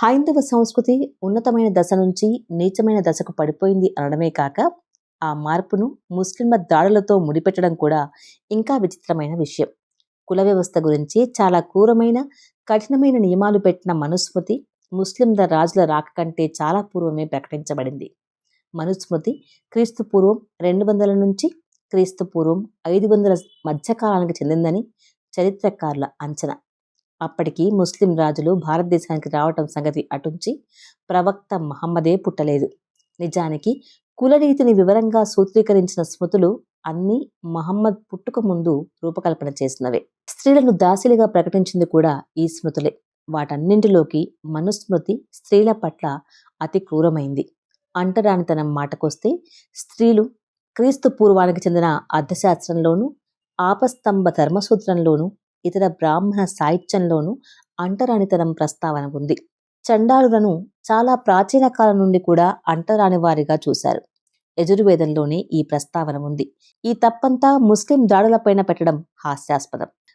హైందవ సంస్కృతి ఉన్నతమైన దశ నుంచి నీచమైన దశకు పడిపోయింది అనడమే కాక ఆ మార్పును ముస్లింల దాడులతో ముడిపెట్టడం కూడా ఇంకా విచిత్రమైన విషయం. కుల వ్యవస్థ గురించి చాలా క్రూరమైన కఠినమైన నియమాలు పెట్టిన మనుస్మృతి ముస్లింల రాజుల రాక కంటే చాలా పూర్వమే ప్రకటించబడింది. మనుస్మృతి క్రీస్తు పూర్వం రెండు వందల నుంచి క్రీస్తు పూర్వం ఐదు వందల మధ్యకాలానికి చెందిందని చరిత్రకారుల అంచనా. అప్పటికి ముస్లిం రాజులు భారతదేశానికి రావటం సంగతి అటుంచి ప్రవక్త మహమ్మదే పుట్టలేదు. నిజానికి కులరీతిని వివరంగా సూత్రీకరించిన స్మృతులు అన్నీ మహమ్మద్ పుట్టుక ముందు రూపకల్పన చేసినవే. స్త్రీలను దాసిలుగా ప్రకటించింది కూడా ఈ స్మృతులే. వాటన్నింటిలోకి మనుస్మృతి స్త్రీల పట్ల అతి క్రూరమైంది. అంటరానితనం మాటకొస్తే స్త్రీలు క్రీస్తు పూర్వానికి చెందిన అర్థశాస్త్రంలోనూ ఆపస్తంభ ధర్మసూత్రంలోనూ ఇతర బ్రాహ్మణ సాహిత్యంలోనూ అంటరానితనం ప్రస్తావన ఉంది. చండాలులను చాలా ప్రాచీన కాలం నుండి కూడా అంటరాని వారిగా చూశారు. యజుర్వేదంలోనే ఈ ప్రస్తావన ఉంది. ఈ తప్పంతా ముస్లిం దాడులపైన పెట్టడం హాస్యాస్పదం.